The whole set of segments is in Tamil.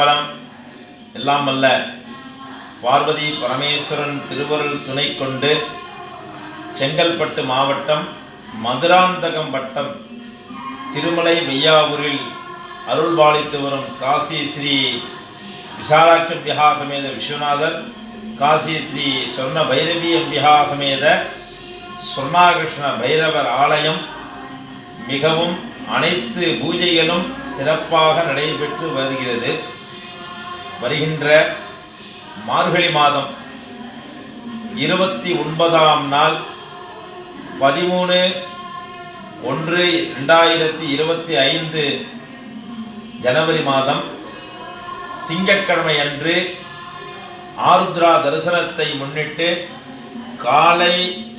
பலம் எல்லாம் அல்ல பார்வதி பரமேஸ்வரன் திருவருள் துணை கொண்டு செங்கல்பட்டு மாவட்டம் மதுராந்தகம் வட்டம் திருமலை மெய்யாவூரில் அருள்பாலித்து வரும் காசி ஸ்ரீ விசாலாட்சி அம்பிகா சமேத விஸ்வநாதர் காசி ஸ்ரீ சொர்ண பைரவி அம்பிகா சமேத சொர்ணாகிருஷ்ண பைரவர் ஆலயம். மிகவும் அனைத்து பூஜைகளும் சிறப்பாக நடைபெற்று வருகிறது. வருகின்ற மார்கழி மாதம் இருபத்தி ஒன்பதாம் நாள் பதிமூணு ஒன்று ரெண்டாயிரத்தி இருபத்தி ஐந்து ஜனவரி மாதம் திங்கட்கிழமை அன்று ஆருத்ரா தரிசனத்தை முன்னிட்டு காலை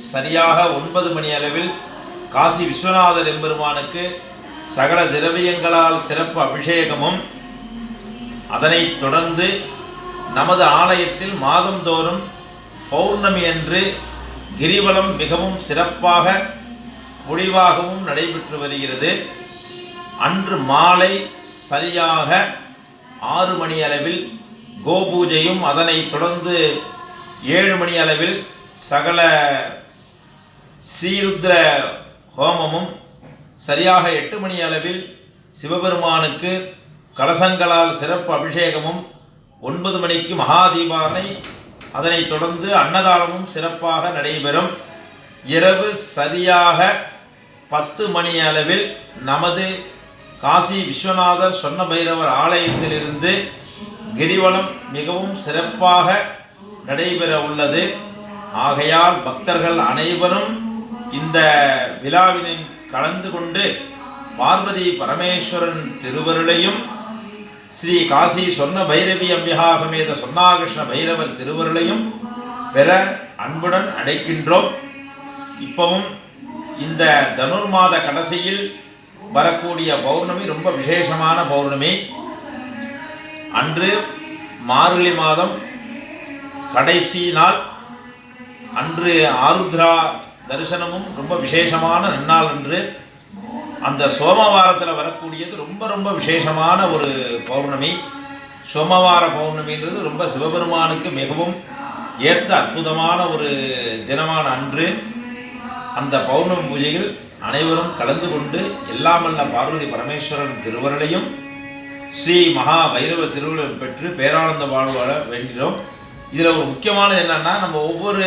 சரியாக ஒன்பது மணி அளவில் காசி விஸ்வநாதர் எம்பெருமானுக்கு சகல திரவியங்களால் சிறப்பு அபிஷேகமும் அதனைத் தொடர்ந்து நமது ஆலயத்தில் மாதந்தோறும் பௌர்ணமி அன்று கிரிவலம் மிகவும் சிறப்பாக முடிவாகவும் நடைபெற்று வருகிறது. அன்று மாலை சரியாக ஆறு மணி அளவில் கோபூஜையும் அதனைத் தொடர்ந்து ஏழு மணி அளவில் சகல ஸ்ரீருத்ர ஹோமமும் சரியாக எட்டு மணி அளவில் சிவபெருமானுக்கு கலசங்களால் சிறப்பு அபிஷேகமும் ஒன்பது மணிக்கு மகாதீபானை அதனைத் தொடர்ந்து அன்னதானமும் சிறப்பாக நடைபெறும். இரவு சரியாக பத்து மணி அளவில் நமது காசி விஸ்வநாதர் சொன்ன பைரவர் ஆலயத்திலிருந்து கிரிவலம் மிகவும் சிறப்பாக நடைபெற உள்ளது. ஆகையால் பக்தர்கள் அனைவரும் இந்த விழாவினில் கலந்து கொண்டு பார்வதி பரமேஸ்வரன் திருவருளையும் ஸ்ரீ காசி சொன்ன பைரவி அம்பிகா சமேத சொன்னாகிருஷ்ண பைரவர் திருவருளையும் பெற அன்புடன் அழைக்கின்றோம் இப்பவும் இந்த தனுர் மாத கடைசியில் வரக்கூடிய பௌர்ணமி ரொம்ப விசேஷமான பௌர்ணமி. அன்று மார்கழி மாதம் கடைசி நாள். அன்று ஆருத்ரா தரிசனமும் ரொம்ப விசேஷமான நன்னாள் அன்று. அந்த சோமவாரத்தில் வரக்கூடியது ரொம்ப ரொம்ப விசேஷமான ஒரு பௌர்ணமி. சோமவார பௌர்ணமின்றது ரொம்ப சிவபெருமானுக்கு மிகவும் ஏற்ற அற்புதமான ஒரு தினமான அன்று. அந்த பௌர்ணமி பூஜையில் அனைவரும் கலந்து கொண்டு எல்லாமல்ல பார்வதி பரமேஸ்வரன் திருவருளையும் ஸ்ரீ மகா பைரவ திருவிழம் பெற்று பேரானந்த வாழ்வாழ வாழ வேண்டினோம். இதில் ஒரு முக்கியமானது என்னென்னா நம்ம ஒவ்வொரு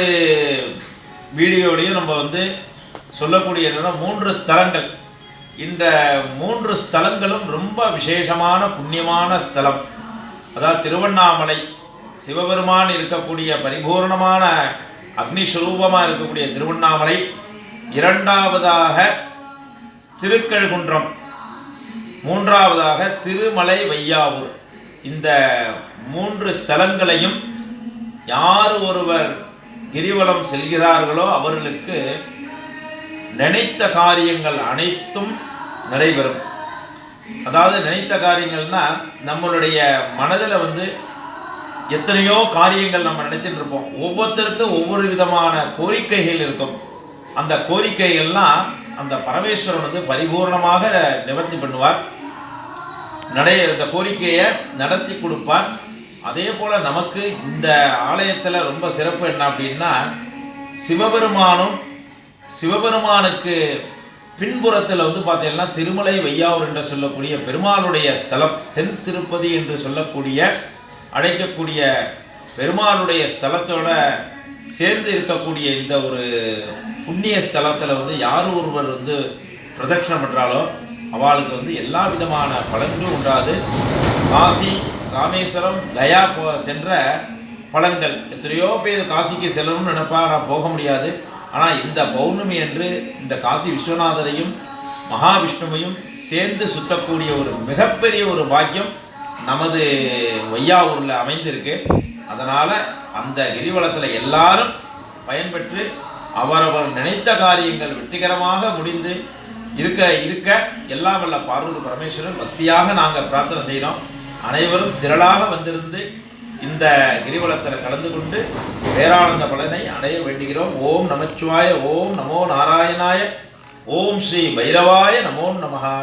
வீடியோலையும் நம்ம வந்து சொல்லக்கூடிய என்னென்னா மூன்று தலங்கள். இந்த மூன்று ஸ்தலங்களும் ரொம்ப விசேஷமான புண்ணியமான ஸ்தலம். அதாவது திருவண்ணாமலை சிவபெருமான் இருக்கக்கூடிய பரிபூர்ணமான அக்னிஸ்வரூபமாக இருக்கக்கூடிய திருவண்ணாமலை. இரண்டாவதாக திருக்கழுகுன்றம். மூன்றாவதாக திருமலை வையாவூர். இந்த மூன்று ஸ்தலங்களையும் யார் ஒருவர் கிரிவலம் செல்கிறார்களோ அவர்களுக்கு நினைத்த காரியங்கள் அனைத்தும் நடைபெறும் அதாவது நினைத்த காரியங்கள்னா நம்மளுடைய மனதில் வந்து எத்தனையோ காரியங்கள் நம்ம நினைத்துட்டு இருப்போம். ஒவ்வொருத்தருக்கும் ஒவ்வொரு விதமான கோரிக்கைகள் இருக்கும். அந்த கோரிக்கைகள்லாம் அந்த பரமேஸ்வரன் வந்து பரிபூர்ணமாக நிவர்த்தி பண்ணுவார். நடை அந்த கோரிக்கையை நடத்தி கொடுப்பார். அதே போல் நமக்கு இந்த ஆலயத்தில் ரொம்ப சிறப்பு என்ன அப்படின்னா சிவபெருமானும் சிவபெருமானுக்கு பின்புறத்தில் வந்து பார்த்தீங்கன்னா திருமலை வையாவூர் என்று சொல்லக்கூடிய பெருமாளுடைய ஸ்தலம் தென் திருப்பதி என்று சொல்லக்கூடிய அழைக்கக்கூடிய பெருமாளுடைய ஸ்தலத்தோட சேர்ந்து இருக்கக்கூடிய இந்த ஒரு புண்ணிய ஸ்தலத்தில் வந்து யார் ஒருவர் வந்து பிரதட்சணம் பண்ணுறாலோ அவளுக்கு வந்து எல்லா விதமான பலன்களும் உண்டாது. காசி ராமேஸ்வரம் கயா போ சென்ற பலன்கள். எத்தனையோ பேர் காசிக்கு செல்லணும்னு நினைப்பா நான் போக முடியாது. ஆனால் இந்த பௌர்ணமி அன்று இந்த காசி விஸ்வநாதரையும் மகாவிஷ்ணுவையும் சேர்ந்து சுற்றக்கூடிய ஒரு மிகப்பெரிய ஒரு பாக்கியம் நமது ஒய்யாவூரில் அமைந்திருக்கு. அதனால் அந்த கிரிவலத்தில் எல்லாரும் பயன்பெற்று அவரவர் நினைத்த காரியங்கள் வெற்றிகரமாக முடிந்து இருக்க இருக்க எல்லாம் வல்ல பார்வதி பரமேஸ்வரன் பக்தியாக நாங்கள் பிரார்த்தனை செய்கிறோம் அனைவரும் திரளாக வந்திருந்து இந்த கிரிவலத்தில் கலந்து கொண்டு பேரானந்த பலனை அடைய வேண்டுகிறோம். ஓம் நமச்சிவாய ஓம் நமோ நாராயணாய ஓம் ஸ்ரீ பைரவாய நமோ நமகா